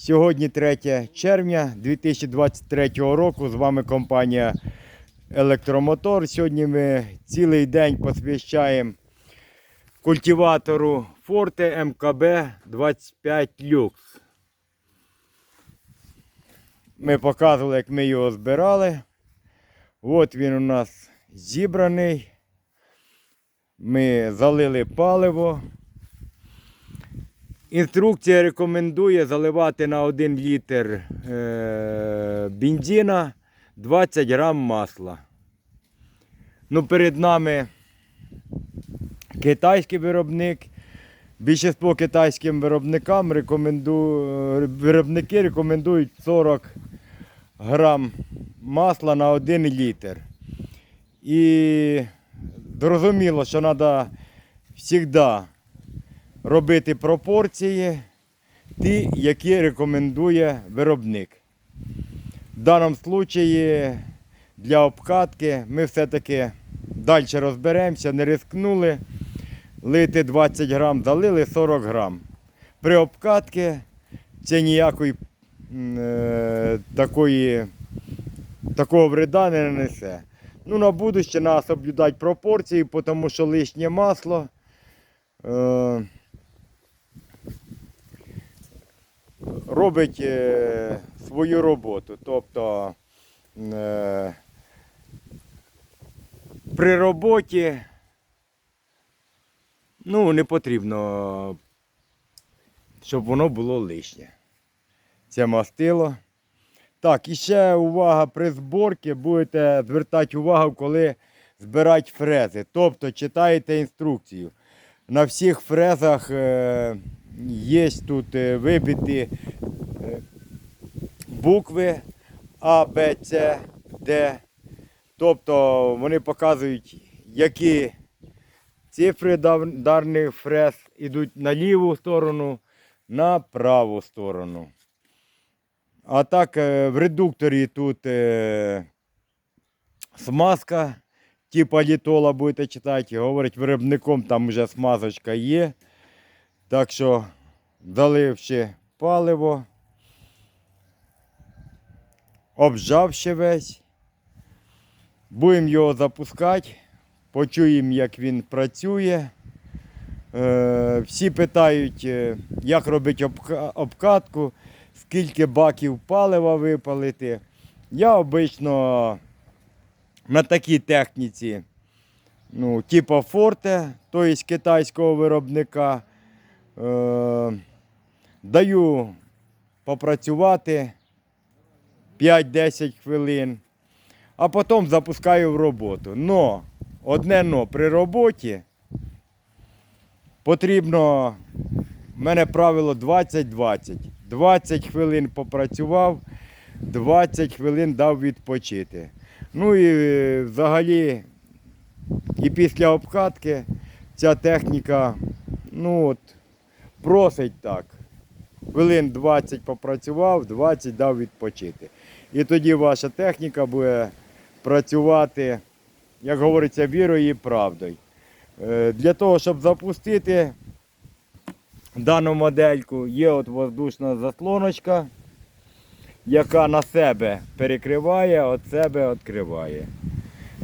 Сьогодні 3 червня 2023 року. З вами компанія Електромотор. Сьогодні ми цілий день посвящаємо культиватору Forte МКБ 25 Lux. Ми показували, як ми його збирали. От він у нас зібраний. Ми залили паливо. Інструкція рекомендує заливати на 1 літр е- бензина 20 грам масла. Ну, перед нами китайський виробник. Більшість китайським виробникам рекоменду... е, виробники рекомендують 40 грам масла на 1 літр. І зрозуміло, що треба завжди робити пропорції, ті, які рекомендує виробник. В даному випадку для обкатки ми все-таки далі розберемося, не рискнули. Лити 20 грам, залили 40 грам. При обкатці це ніякої е, такої, такого вреда не нанесе. Ну, на будуще треба соблюдати пропорції, тому що лишнє масло. Е, робить е, свою роботу. Тобто е, при роботі ну, не потрібно, щоб воно було лишнє. Це мастило. Так, і ще увага при зборці, будете звертати увагу, коли збирати фрези. Тобто читаєте інструкцію. На всіх фрезах е, є тут е, вибиті е, букви А, Б, С, Д. Тобто вони показують, які цифри дар- дарних фрез йдуть на ліву сторону, на праву сторону. А так е, в редукторі тут смазка, типа літола будете читати. Говорить, виробником там вже смазочка є. Так що, заливши паливо, обжавши весь, будемо його запускати, почуємо, як він працює. Е, всі питають, е, як робити обкатку, скільки баків палива випалити. Я обично на такій техніці, ну, типу Форте, тобто китайського виробника, даю попрацювати 5-10 хвилин, а потім запускаю в роботу. Но, одне но при роботі потрібно, в мене правило 20-20. 20 хвилин попрацював, 20 хвилин дав відпочити. Ну і е, взагалі, і після обкатки ця техніка, ну от, просить так. Хвилин 20 попрацював, 20 дав відпочити. І тоді ваша техніка буде працювати, як говориться, вірою і правдою. Е, Для того, щоб запустити дану модельку, є от воздушна заслоночка, яка на себе перекриває, от себе відкриває.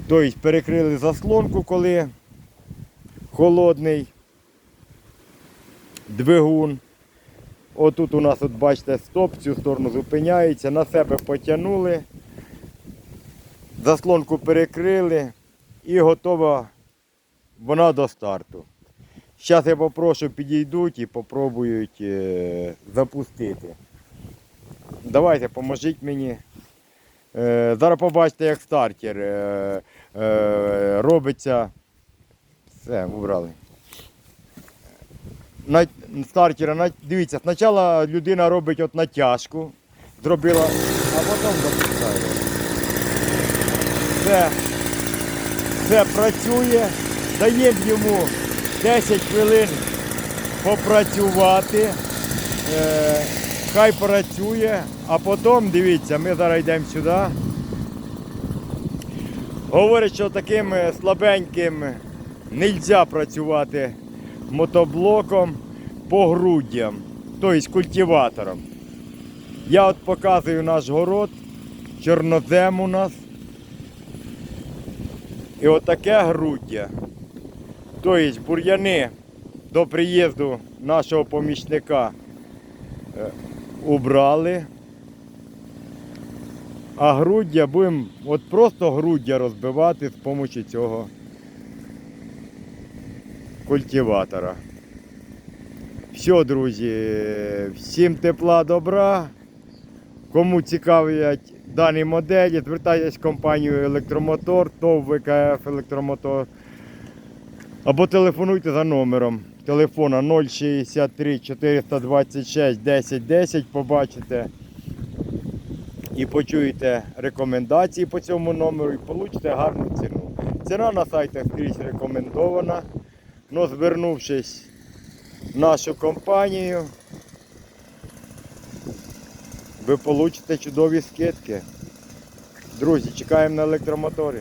Тобто перекрили заслонку, коли холодний двигун. Отут у нас, от бачите, стоп, цю сторону зупиняється, на себе потягнули, заслонку перекрили і готова вона до старту. Зараз я попрошу підійдуть і попробують е, запустити. Давайте, поможіть мені. Е, зараз побачите, як стартер е, робиться. Все, убрали. На стартера, на, дивіться, спочатку людина робить от натяжку, зробила, а потім запускає. Все, все працює, даємо йому 10 хвилин попрацювати. Е, хай працює, а потім, дивіться, ми зараз йдемо сюди. Говорять, що таким е, слабеньким не можна працювати мотоблоком по груддям, тобто культиватором. Я от показую наш город, чорнозем у нас. І отаке груддя. Тобто бур'яни до приїзду нашого помічника е, убрали. А груддя будемо от просто груддя розбивати з допомогою цього культиватора. Все, друзі, всім тепла, добра. Кому цікавлять дані моделі, звертайтесь в компанію Електромотор, ТОВ ВКФ Електромотор. Або телефонуйте за номером телефона 063 426 10 10, побачите і почуєте рекомендації по цьому номеру і получите гарну ціну. Ціна на сайтах скрізь рекомендована. Но звернувшись в нашу компанію, ви получите чудові скидки. Друзі, чекаємо на електромоторі.